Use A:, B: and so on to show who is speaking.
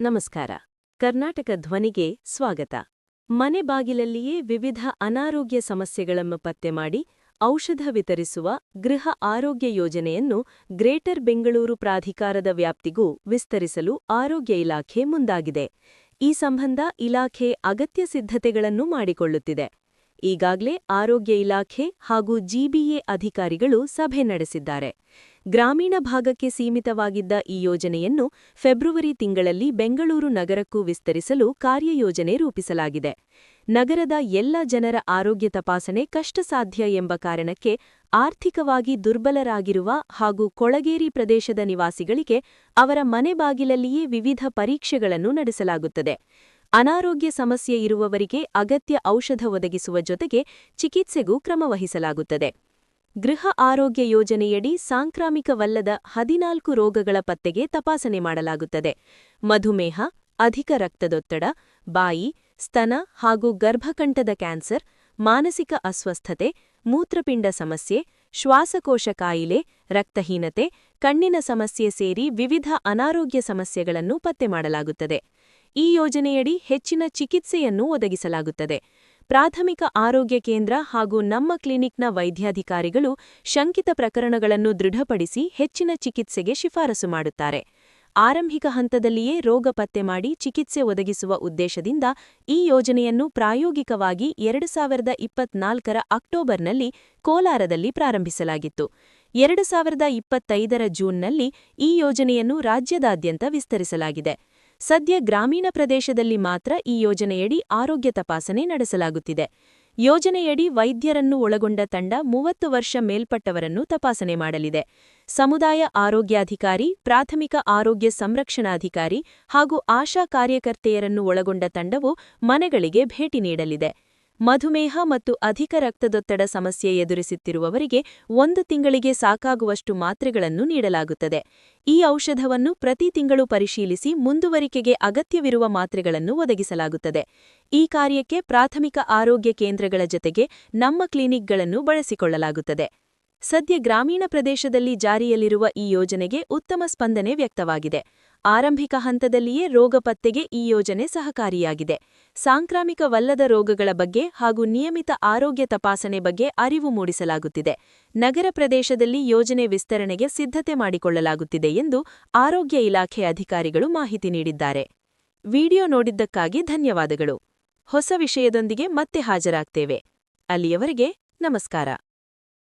A: ನಮಸ್ಕಾರ. ಕರ್ನಾಟಕ ಧ್ವನಿಗೆ ಸ್ವಾಗತ. ಮನೆ ಬಾಗಿಲಲ್ಲಿಯೇ ವಿವಿಧ ಅನಾರೋಗ್ಯ ಸಮಸ್ಯೆಗಳನ್ನು ಪತ್ತೆ ಮಾಡಿ ಔಷಧ ವಿತರಿಸುವ ಗೃಹ ಆರೋಗ್ಯ ಯೋಜನೆಯನ್ನು ಗ್ರೇಟರ್ ಬೆಂಗಳೂರು ಪ್ರಾಧಿಕಾರದ ವ್ಯಾಪ್ತಿಗೂ ವಿಸ್ತರಿಸಲು ಆರೋಗ್ಯ ಇಲಾಖೆ ಮುಂದಾಗಿದೆ. ಈ ಸಂಬಂಧ ಇಲಾಖೆ ಅಗತ್ಯ ಸಿದ್ಧತೆಗಳನ್ನು ಮಾಡಿಕೊಳ್ಳುತ್ತಿದೆ. ಈಗಾಗಲೇ ಆರೋಗ್ಯ ಇಲಾಖೆ ಹಾಗೂ ಜಿಬಿಎ ಅಧಿಕಾರಿಗಳು ಸಭೆ ನಡೆಸಿದ್ದಾರೆ. ಗ್ರಾಮೀಣ ಭಾಗಕ್ಕೆ ಸೀಮಿತವಾಗಿದ್ದ ಈ ಯೋಜನೆಯನ್ನು ಫೆಬ್ರವರಿ ತಿಂಗಳಲ್ಲಿ ಬೆಂಗಳೂರು ನಗರಕ್ಕೂ ವಿಸ್ತರಿಸಲು ಕಾರ್ಯಯೋಜನೆ ರೂಪಿಸಲಾಗಿದೆ. ನಗರದ ಎಲ್ಲ ಜನರ ಆರೋಗ್ಯ ತಪಾಸಣೆ ಕಷ್ಟಸಾಧ್ಯ ಎಂಬ ಕಾರಣಕ್ಕೆ ಆರ್ಥಿಕವಾಗಿ ದುರ್ಬಲರಾಗಿರುವ ಹಾಗೂ ಕೊಳಗೇರಿ ಪ್ರದೇಶದ ನಿವಾಸಿಗಳಿಗೆ ಅವರ ಮನೆ ಬಾಗಿಲಲ್ಲಿಯೇ ವಿವಿಧ ಪರೀಕ್ಷೆಗಳನ್ನು ನಡೆಸಲಾಗುತ್ತದೆ. ಅನಾರೋಗ್ಯ ಸಮಸ್ಯೆ ಇರುವವರಿಗೆ ಅಗತ್ಯ ಔಷಧ ಒದಗಿಸುವ ಜೊತೆಗೆ ಚಿಕಿತ್ಸೆಗೂ ಕ್ರಮವಹಿಸಲಾಗುತ್ತದೆ. ಗೃಹ ಆರೋಗ್ಯ ಯೋಜನೆಯಡಿ ಸಾಂಕ್ರಾಮಿಕವಲ್ಲದ ಹದಿನಾಲ್ಕು ರೋಗಗಳ ಪತ್ತೆಗೆ ತಪಾಸಣೆ ಮಾಡಲಾಗುತ್ತದೆ. ಮಧುಮೇಹ, ಅಧಿಕ ರಕ್ತದೊತ್ತಡ, ಬಾಯಿ, ಸ್ತನ ಹಾಗೂ ಗರ್ಭಕಂಠದ ಕ್ಯಾನ್ಸರ್, ಮಾನಸಿಕ ಅಸ್ವಸ್ಥತೆ, ಮೂತ್ರಪಿಂಡ ಸಮಸ್ಯೆ, ಶ್ವಾಸಕೋಶ ಕಾಯಿಲೆ, ರಕ್ತಹೀನತೆ, ಕಣ್ಣಿನ ಸಮಸ್ಯೆ ಸೇರಿ ವಿವಿಧ ಅನಾರೋಗ್ಯ ಸಮಸ್ಯೆಗಳನ್ನು ಪತ್ತೆ ಮಾಡಲಾಗುತ್ತದೆ. ಈ ಯೋಜನೆಯಡಿ ಹೆಚ್ಚಿನ ಚಿಕಿತ್ಸೆಯನ್ನು ಒದಗಿಸಲಾಗುತ್ತದೆ. ಪ್ರಾಥಮಿಕ ಆರೋಗ್ಯ ಕೇಂದ್ರ ಹಾಗೂ ನಮ್ಮ ಕ್ಲಿನಿಕ್ನ ವೈದ್ಯಾಧಿಕಾರಿಗಳು ಶಂಕಿತ ಪ್ರಕರಣಗಳನ್ನು ದೃಢಪಡಿಸಿ ಹೆಚ್ಚಿನ ಚಿಕಿತ್ಸೆಗೆ ಶಿಫಾರಸು ಮಾಡುತ್ತಾರೆ. ಆರಂಭಿಕ ಹಂತದಲ್ಲಿಯೇ ರೋಗ ಪತ್ತೆ ಮಾಡಿ ಚಿಕಿತ್ಸೆ ಒದಗಿಸುವ ಉದ್ದೇಶದಿಂದ ಈ ಯೋಜನೆಯನ್ನು ಪ್ರಾಯೋಗಿಕವಾಗಿ ಎರಡು ಸಾವಿರದ ಇಪ್ಪತ್ನಾಲ್ಕರ ಅಕ್ಟೋಬರ್ನಲ್ಲಿ ಕೋಲಾರದಲ್ಲಿ ಪ್ರಾರಂಭಿಸಲಾಗಿತ್ತು. ಎರಡು ಸಾವಿರದ ಇಪ್ಪತ್ತೈದರ ಜೂನ್ನಲ್ಲಿ ಈ ಯೋಜನೆಯನ್ನು ರಾಜ್ಯದಾದ್ಯಂತ ವಿಸ್ತರಿಸಲಾಗಿದೆ. ಸದ್ಯ ಗ್ರಾಮೀಣ ಪ್ರದೇಶದಲ್ಲಿ ಮಾತ್ರ ಈ ಯೋಜನೆಯಡಿ ಆರೋಗ್ಯ ತಪಾಸಣೆ ನಡೆಸಲಾಗುತ್ತಿದೆ. ಯೋಜನೆಯಡಿ ವೈದ್ಯರನ್ನು ಒಳಗೊಂಡ ತಂಡ ಮೂವತ್ತು ವರ್ಷ ಮೇಲ್ಪಟ್ಟವರನ್ನು ತಪಾಸಣೆ ಮಾಡಲಿದೆ. ಸಮುದಾಯ ಆರೋಗ್ಯಾಧಿಕಾರಿ, ಪ್ರಾಥಮಿಕ ಆರೋಗ್ಯ ಸಂರಕ್ಷಣಾಧಿಕಾರಿ ಹಾಗೂ ಆಶಾ ಕಾರ್ಯಕರ್ತೆಯರನ್ನು ಒಳಗೊಂಡ ತಂಡವು ಮನೆಗಳಿಗೆ ಭೇಟಿ ನೀಡಲಿದೆ. ಮಧುಮೇಹ ಮತ್ತು ಅಧಿಕ ರಕ್ತದೊತ್ತಡ ಸಮಸ್ಯೆ ಎದುರಿಸುತ್ತಿರುವವರಿಗೆ ಒಂದು ತಿಂಗಳಿಗೆ ಸಾಕಾಗುವಷ್ಟು ಮಾತ್ರೆಗಳನ್ನು ನೀಡಲಾಗುತ್ತದೆ. ಈ ಔಷಧವನ್ನು ಪ್ರತಿ ತಿಂಗಳು ಪರಿಶೀಲಿಸಿ ಮುಂದುವರಿಕೆಗೆ ಅಗತ್ಯವಿರುವ ಮಾತ್ರೆಗಳನ್ನು ಒದಗಿಸಲಾಗುತ್ತದೆ. ಈ ಕಾರ್ಯಕ್ಕೆ ಪ್ರಾಥಮಿಕ ಆರೋಗ್ಯ ಕೇಂದ್ರಗಳ ಜತೆಗೆ ನಮ್ಮ ಕ್ಲಿನಿಕ್ಗಳನ್ನು ಬಳಸಿಕೊಳ್ಳಲಾಗುತ್ತದೆ. ಸದ್ಯ ಗ್ರಾಮೀಣ ಪ್ರದೇಶದಲ್ಲಿ ಜಾರಿಯಲ್ಲಿರುವ ಈ ಯೋಜನೆಗೆ ಉತ್ತಮ ಸ್ಪಂದನೆ ವ್ಯಕ್ತವಾಗಿದೆ. ಆರಂಭಿಕ ಹಂತದಲ್ಲಿಯೇ ರೋಗ ಪತ್ತೆಗೆ ಈ ಯೋಜನೆ ಸಹಕಾರಿಯಾಗಿದೆ. ಸಾಂಕ್ರಾಮಿಕವಲ್ಲದ ರೋಗಗಳ ಬಗ್ಗೆ ಹಾಗೂ ನಿಯಮಿತ ಆರೋಗ್ಯ ತಪಾಸಣೆ ಬಗ್ಗೆ ಅರಿವು ಮೂಡಿಸಲಾಗುತ್ತಿದೆ. ನಗರ ಪ್ರದೇಶದಲ್ಲಿ ಯೋಜನೆ ವಿಸ್ತರಣೆಗೆ ಸಿದ್ಧತೆ ಮಾಡಿಕೊಳ್ಳಲಾಗುತ್ತಿದೆ ಎಂದು ಆರೋಗ್ಯ ಇಲಾಖೆ ಅಧಿಕಾರಿಗಳು ಮಾಹಿತಿ ನೀಡಿದ್ದಾರೆ. ವಿಡಿಯೋ ನೋಡಿದ್ದಕ್ಕಾಗಿ ಧನ್ಯವಾದಗಳು. ಹೊಸ ವಿಷಯದೊಂದಿಗೆ ಮತ್ತೆ ಹಾಜರಾಗ್ತೇವೆ. ಅಲ್ಲಿಯವರೆಗೆ ನಮಸ್ಕಾರ.